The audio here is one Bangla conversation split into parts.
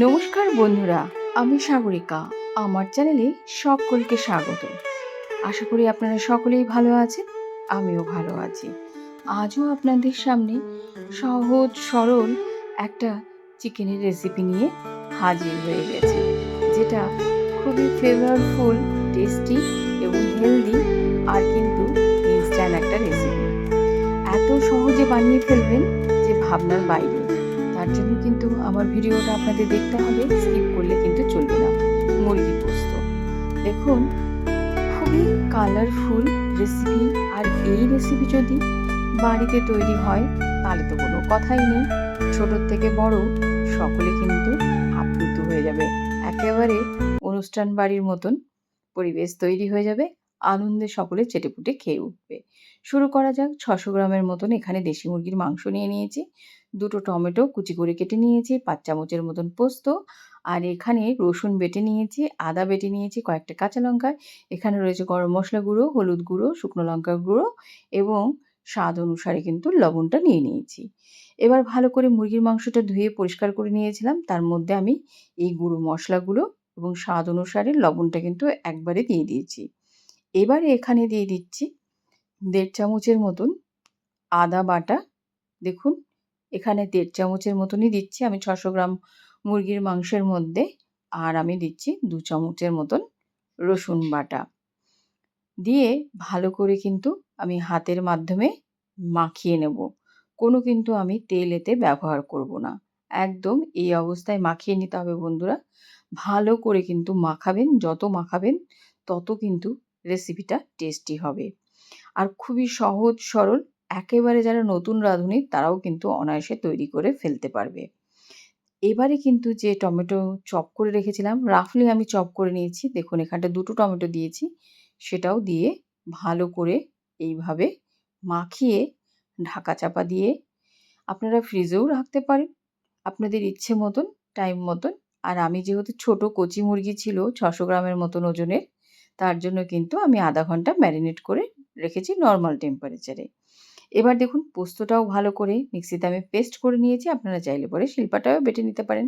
নমস্কার বন্ধুরা, আমি সাগরিকা। আমার চ্যানেলে সকলকে স্বাগত। আশা করি আপনারা সকলেই ভালো আছেন, আমিও ভালো আছি। আজও আপনাদের সামনে সহজ, সরল একটা চিকেনের রেসিপি নিয়ে হাজির হয়ে গেছে, যেটা খুবই ফেভারফুল টেস্টি এবং হেলদি আর কিন্তু ইনস্ট্যান্ট একটা রেসিপি এত সহজে বানিয়ে ফেলবেন যে ভাবনার বাইরে। তার জন্য কিন্তু আমার ভিডিওটা আপনাদের দেখতে হবে স্কিপ করলে কিন্তু চলবে না। মুরগি পোস্ত। দেখুন, খুবই কালারফুল রেসিপি আর এই রেসিপি যদি বাড়িতে তৈরি হয়, তাহলে তো কোনো কথাই নেই। ছোটোর থেকে বড়, সকলে কিন্তু আপ্লুত হয়ে যাবে। একেবারে অনুষ্ঠান বাড়ির মতন পরিবেশ তৈরি হয়ে যাবে। আনন্দে সকলে চেটেপুটে খেয়ে উঠবে। শুরু করা যাক। ছশো গ্রামের মতন এখানে দেশি মুরগির মাংস নিয়ে নিয়েছি। দুটো টমেটো কুচি করে কেটে নিয়েছি, পাঁচ চামচের মতন পোস্ত। আর এখানে রসুন বেটে নিয়েছি, আদা বেটে নিয়েছি, কয়েকটা কাঁচা লঙ্কা। এখানে রয়েছে গরম মশলা গুঁড়ো, হলুদ গুঁড়ো, শুকনো লঙ্কার গুঁড়ো এবং স্বাদ অনুসারে কিন্তু লবণটা নিয়ে নিয়েছি। এবার ভালো করে মুরগির মাংসটা ধুয়ে পরিষ্কার করে নিয়েছিলাম। তার মধ্যে আমি এই গুঁড়ো মশলাগুলো এবং স্বাদ অনুসারে লবণটা কিন্তু একবারে দিয়ে দিয়েছি। এবারে এখানে দিয়ে দিচ্ছি দেড় চামচের মতন আদা বাটা। দেখুন, এখানে দেড় চামচের মতনই দিচ্ছি। আমি ছশো গ্রাম মুরগির মাংসের মধ্যে আর আমি দিচ্ছি দু চামচের মতন রসুন বাটা। দিয়ে ভালো করে কিন্তু আমি হাতের মাধ্যমে মাখিয়ে নেব। কোনো কিন্তু আমি তেল এতে ব্যবহার করব না। একদম এই অবস্থায় মাখিয়ে নিতে হবে বন্ধুরা। ভালো করে কিন্তু মাখাবেন, যত মাখাবেন তত কিন্তু রেসিপিটা টেস্টি হবে। আর খুবই সহজ, সরল, একেবারে যারা নতুন রাঁধুনি তারাও কিন্তু অনায়াসে তৈরি করে ফেলতে পারবে। এবারে কিন্তু যে টমেটো চপ করে রেখেছিলাম, রাফলি আমি চপ করে নিয়েছি। দেখুন, এখানটা দুটো টমেটো দিয়েছি, সেটাও দিয়ে ভালো করে এইভাবে মাখিয়ে ঢাকা চাপা দিয়ে আপনারা ফ্রিজেও রাখতে পারেন। আপনাদের ইচ্ছে মতন টাইম মতন। আর আমি যেহেতু ছোট কচি মুরগি ছিল, ছশো গ্রামের মতন ওজনের তার জন্য কিন্তু আমি আধা ঘণ্টা ম্যারিনেট করে রেখেছি নর্মাল টেম্পারেচারে এবার দেখুন পোস্তটাও ভালো করে মিক্সিতে আমি পেস্ট করে নিয়েছি, আপনারা চাইলে পরে শিল্পাটাও বেটে নিতে পারেন।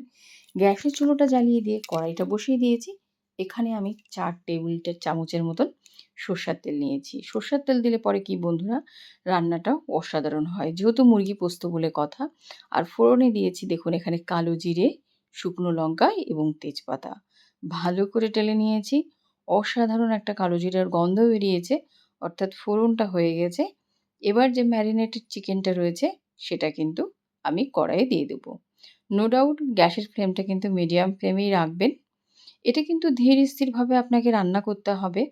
গ্যাসের চুলোটা জ্বালিয়ে দিয়ে কড়াইটা বসিয়ে দিয়েছি। এখানে আমি চার টেবিল চামচের মতন সর্ষার তেল নিয়েছি। সর্ষার তেল দিলে পরে কি বন্ধুরা রান্নাটা অসাধারণ হয়। যেহেতু মুরগি পোস্ত বলে কথা, আর ফোড়নে দিয়েছি দেখুন এখানে কালো জিরে, শুকনো লঙ্কা এবং তেজপাতা। ভালো করে টেলে নিয়েছি। অসাধারণ একটা কালো জিরার গন্ধ বেরিয়েছে, অর্থাৎ ফোড়নটা হয়ে গেছে। এবার যে ম্যারিনেটেড চিকেনটা রয়েছে, সেটা কিন্তু আমি কড়াইয়ে দিয়ে দেবো। নো ডাউট গ্যাসের ফ্লেমটা কিন্তু মিডিয়াম ফ্লেমেই রাখবেন। এটা কিন্তু ধীর স্থিরভাবে আপনাকে রান্না করতে হবে।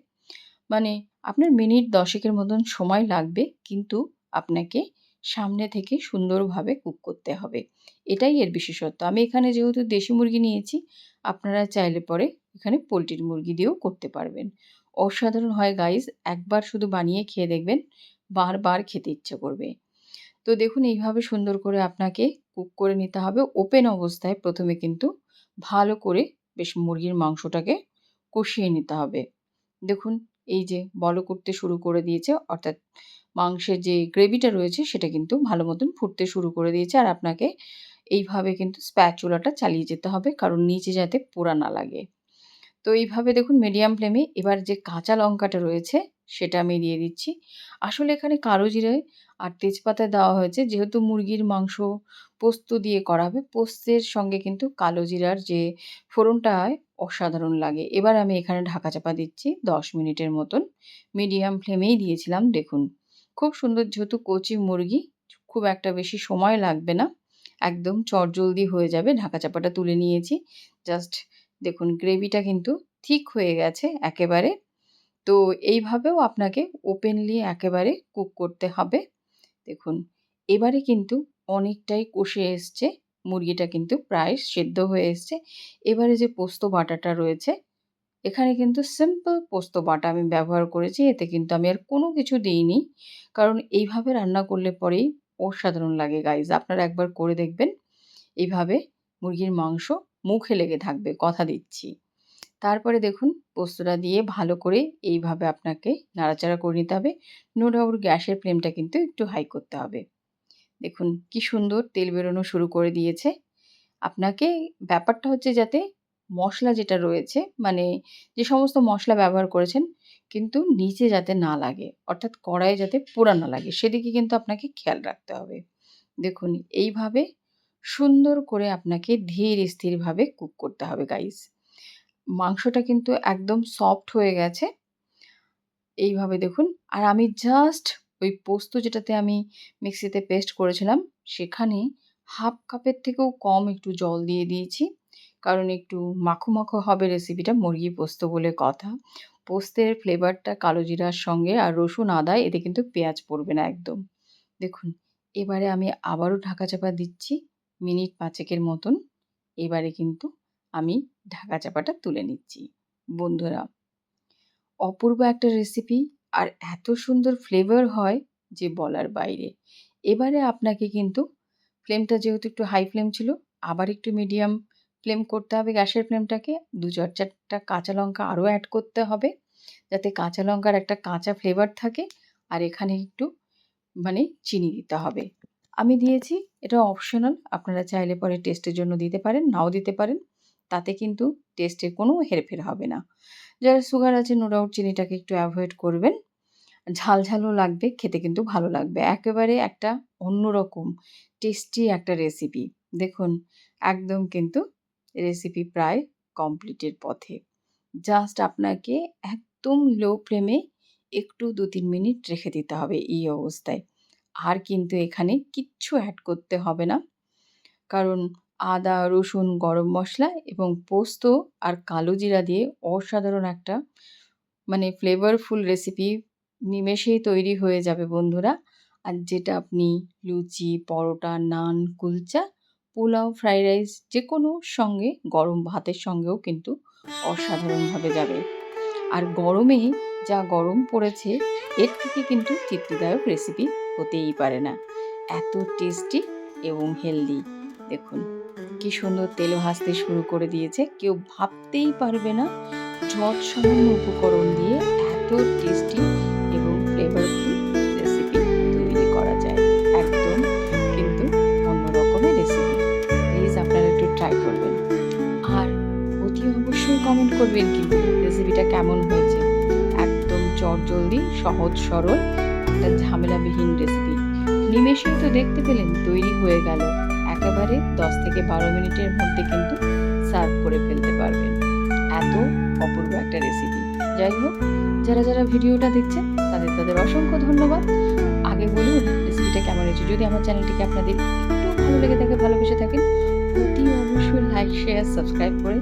মানে আপনার মিনিট দশেকের মতন সময় লাগবে, কিন্তু আপনাকে সামনে থেকে সুন্দরভাবে কুক করতে হবে। এটাই এর বিশেষত্ব। আমি এখানে যেহেতু দেশি মুরগি নিয়েছি, আপনারা চাইলে পরে এখানে পোলট্রির মুরগি দিয়েও করতে পারবেন। অসাধারণ হয় গাইজ একবার শুধু বানিয়ে খেয়ে দেখবেন, বারবার খেতে ইচ্ছে করবে। তো দেখুন, এইভাবে সুন্দর করে আপনাকে কুক করে নিতে হবে। ওপেন অবস্থায় প্রথমে কিন্তু ভালো করে বেশ মুরগির মাংসটাকে কষিয়ে নিতে হবে। দেখুন, এই যে বলো করতে শুরু করে দিয়েছে, অর্থাৎ মাংসের যে গ্রেভিটা রয়েছে, সেটা কিন্তু ভালো মতন ফুটতে শুরু করে দিয়েছে। আর আপনাকে এইভাবে কিন্তু স্প্যাচুলাটা চালিয়ে যেতে হবে, কারণ নিচে যাতে পোড়া না লাগে। তো এইভাবে দেখুন মিডিয়াম ফ্লেমে এবার যে কাঁচা লঙ্কাটা রয়েছে, সেটা আমি দিয়ে দিচ্ছি। আসলে এখানে কালো জিরে আর তেজপাতা দেওয়া হয়েছে, যেহেতু মুরগির মাংস পোস্ত দিয়ে করা হবে, পোস্তের সঙ্গে কিন্তু কালো জিরার যে ফোড়নটা হয়, অসাধারণ লাগে। এবার আমি এখানে ঢাকা চাপা দিচ্ছি দশ মিনিটের মতন। মিডিয়াম ফ্লেমেই দিয়েছিলাম, দেখুন। খুব সুন্দর যেহেতু কচি মুরগি, খুব একটা বেশি সময় লাগবে না। একদম চটজলদি হয়ে যাবে, ঢাকা চাপাটা তুলে নিয়েছি। জাস্ট দেখুন গ্রেভিটা কিন্তু ঠিক হয়ে গেছে একেবারে। তো এইভাবেও আপনাকে ওপেনলি একেবারে কুক করতে হবে। দেখুন, এবারে কিন্তু অনেকটাই কষে এসছে, মুরগিটা কিন্তু প্রায় সেদ্ধ হয়ে এসছে। এবারে যে পোস্ত বাটাটা রয়েছে, এখানে কিন্তু সিম্পল পোস্ত বাটা আমি ব্যবহার করেছি, এতে কিন্তু আমি আর কোনো কিছু দিইনি। কারণ এইভাবে রান্না করলে পরেই অসাধারণ লাগে গাইজ আপনারা একবার করে দেখবেন। এইভাবে মুরগির মাংস মুখে লেগে থাকবে, কথা দিচ্ছি। তারপরে দেখুন পোস্তটা দিয়ে ভালো করে এইভাবে আপনাকে নাড়াচাড়া করে নিতে হবে। নো ডাউট গ্যাসের ফ্লেমটা কিন্তু একটু হাই করতে হবে। দেখুন, কি সুন্দর তেল বেরোনো শুরু করে দিয়েছে। আপনাকে ব্যাপারটা হচ্ছে যাতে মশলা যেটা রয়েছে মানে যে সমস্ত মশলা ব্যবহার করেছেন, কিন্তু নিচে যাতে না লাগে, অর্থাৎ কড়াইয়ে যাতে পোড়া না লাগে, সেদিকে কিন্তু আপনাকে খেয়াল রাখতে হবে। দেখুন, এইভাবে সুন্দর করে আপনাকে ধীর স্থিরভাবে কুক করতে হবে গাইস মাংসটা কিন্তু একদম সফট হয়ে গেছে। এইভাবে দেখুন। আর আমি জাস্ট ওই পোস্ত যেটাতে আমি মিক্সিতে পেস্ট করেছিলাম, সেখানে হাফ কাপের থেকেও কম একটু জল দিয়ে দিয়েছি। কারণ একটু মাখো মাখো হবে রেসিপিটা মুরগি পোস্ত বলে কথা। পোস্তের ফ্লেভারটা কালো জিরার সঙ্গে আর রসুন, আদা, এতে কিন্তু পেঁয়াজ পড়বে না একদম। দেখুন, এবারে আমি আবারও ঢাকা চাপা দিচ্ছি। মিনিট পাঁচেকের মতন। এবারে কিন্তু আমি ঢাকা চাপাটা তুলে নিচ্ছি। বন্ধুরা, অপূর্ব একটা রেসিপি আর এত সুন্দর ফ্লেভার হয় যে বলার বাইরে। এবারে আপনাকে কিন্তু ফ্লেমটা যেহেতু একটু হাই ফ্লেম ছিল, আবার একটু মিডিয়াম ফ্লেম করতে হবে গ্যাসের ফ্লেমটাকে দু চার চারটা কাঁচা লঙ্কা আরও অ্যাড করতে হবে যাতে কাঁচা লঙ্কার একটা কাঁচা ফ্লেভার থাকে। আর এখানে একটু মানে চিনি দিতে হবে। আমি দিয়েছি এটা অপশনাল আপনারা চাইলে পরে টেস্টের জন্য দিতে পারেন, নাও দিতে পারেন, তাতে কিন্তু টেস্টের কোনো হেরফের হবে না। যারা সুগার আছে নো ডাউট চিনিটাকে একটু অ্যাভয়েড করবেন। ঝাল ঝালও লাগবে, খেতে কিন্তু ভালো লাগবে। একেবারে একটা অন্যরকম টেস্টি একটা রেসিপি দেখুন, একদম কিন্তু রেসিপি প্রায় কমপ্লিটের পথে। জাস্ট আপনাকে একদম লো ফ্লেমে একটু দু তিন মিনিট রেখে দিতে হবে এই অবস্থায়। আর কিন্তু এখানে কিচ্ছু অ্যাড করতে হবে না। কারণ আদা, রসুন, গরম মশলা এবং পোস্ত আর কালো জিরা দিয়ে অসাধারণ একটা মানে ফ্লেভারফুল রেসিপি নিমেষেই তৈরি হয়ে যাবে বন্ধুরা। আর যেটা আপনি লুচি, পরোটা, নান, কুলচা, পোলাও ফ্রাইড রাইস যে কোনো সঙ্গে, গরম ভাতের সঙ্গেও কিন্তু অসাধারণভাবে যাবে। আর গরমে যা গরম পড়েছে, এর থেকে কিন্তু তৃপ্তিদায়ক রেসিপি হতেই পারে না। এত টেস্টি এবং হেলদি দেখুন, কি সুন্দর তেল ভাজতে শুরু করে দিয়েছে। কেউ ভাবতেই পারবে না ঝট সামান্য উপকরণ দিয়ে এত টেস্টি এবং ফ্লেভারফুল রেসিপি তৈরি করা যায়। একদম কিন্তু অন্য রকমের রেসিপি প্লিজ আপনারা একটু ট্রাই করবেন। আর অতি অবশ্যই কমেন্ট করবেন কিন্তু রেসিপিটা কেমন হয়েছে। একদম চটজলদি, সহজ, সরল একটা ঝামেলাবিহীন রেসিপি নিমেষেই তো দেখতে পেলেন তৈরি হয়ে গেল। একেবারে দশ থেকে বারো মিনিটের মধ্যে কিন্তু সার্ভ করে ফেলতে পারবেন। এত অপূর্ব একটা রেসিপি যাই হোক, যারা যারা ভিডিওটা দেখছেন, তাদের তাদের অসংখ্য ধন্যবাদ। আগে বলুন রেসিপিটা কেমন হয়েছে? যদি আমার চ্যানেলটিকে আপনাদের একটু ভালো লেগে থাকে, ভালোবেসে থাকেন, অতি অবশ্যই লাইক শেয়ার সাবস্ক্রাইব করে